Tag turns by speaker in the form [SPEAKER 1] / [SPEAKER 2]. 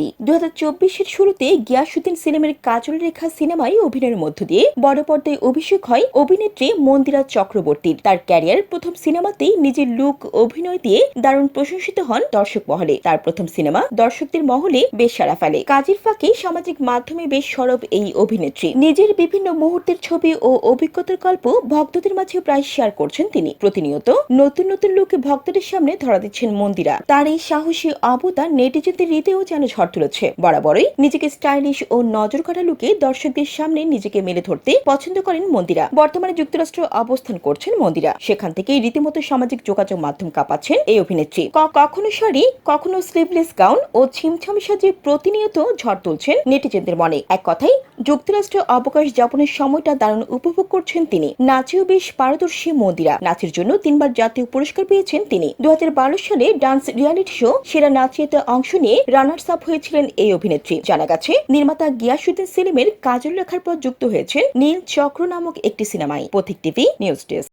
[SPEAKER 1] চক্রবর্তী দু হাজার শুরুতে গিয়াসুদ্দিন সিনেমের কাজল রেখা সিনেমায় অভিনয়ের মধ্য দিয়ে বড় পর্দায় অভিষেক হয় অভিনেত্রী মন্দিরা চক্রবর্তীর। তার ক্যারিয়ার প্রথম সিনেমাতেই নিজের লুক, অভিনয় দিয়ে দারুণ প্রশংসিত হন দর্শক মহলে। তার প্রথম সিনেমা দর্শকদের মহলে বেশ সাড়া ফেলে। কাজের ফাঁকে সামাজিক মাধ্যমে বেশ সরব এই অভিনেত্রী। নিজের বিভিন্ন মুহূর্তের ছবি ও অভিজ্ঞতার গল্প ভক্তদের মাঝে প্রায় শেয়ার করছেন তিনি। প্রতিনিয়ত নতুন নতুন লুকে ভক্তদের সামনে ধরা দিচ্ছেন মন্দিরা। তার এই সাহসী অবদান নেটিজেনদের হৃদয়েও যেন ঝড় তুলেছে। বরাবরই নিজেকে স্টাইলিশ ও নজর কাটা লুকে দর্শকদের সামনে নিজেকে মেলে ধরতে পছন্দ করেন মন্দিরা। বর্তমানে যুক্তরাষ্ট্র অবস্থান করছেন মন্দিরা। সেখান থেকেই রীতিমতো সামাজিক যোগাযোগ মাধ্যম কাঁপাচ্ছেন এই অভিনেত্রী। কখনো শাড়ি, কখনো স্লিভলেস গাউন ও ছিমছাম সাজে প্রতিনিয়ত ঝড় তুলছেন নেটিজেনদের মনে। এক কথাই যুক্তরাষ্ট্র অবকাশ যাপনের সময়টা দারুণ উপভোগ করছেন তিনি। নাচেও বেশ পারদর্শী মন্দিরা নাচের জন্য তিনবার জাতীয় পুরস্কার পেয়েছেন তিনি। দু সালে ডান্স রিয়ালিটি শো সেরা নাচিয়েতে অংশ নিয়ে রানার্স আপ হয়েছিলেন এই অভিনেত্রী। জানা গেছে, নির্মাতা গিয়াসুদ্দিন সেলিমের কাজল লেখার পর যুক্ত হয়েছেন নীল চক্র নামক একটি সিনেমায়। পথিক টিভি, নিউজ ডেস্ক।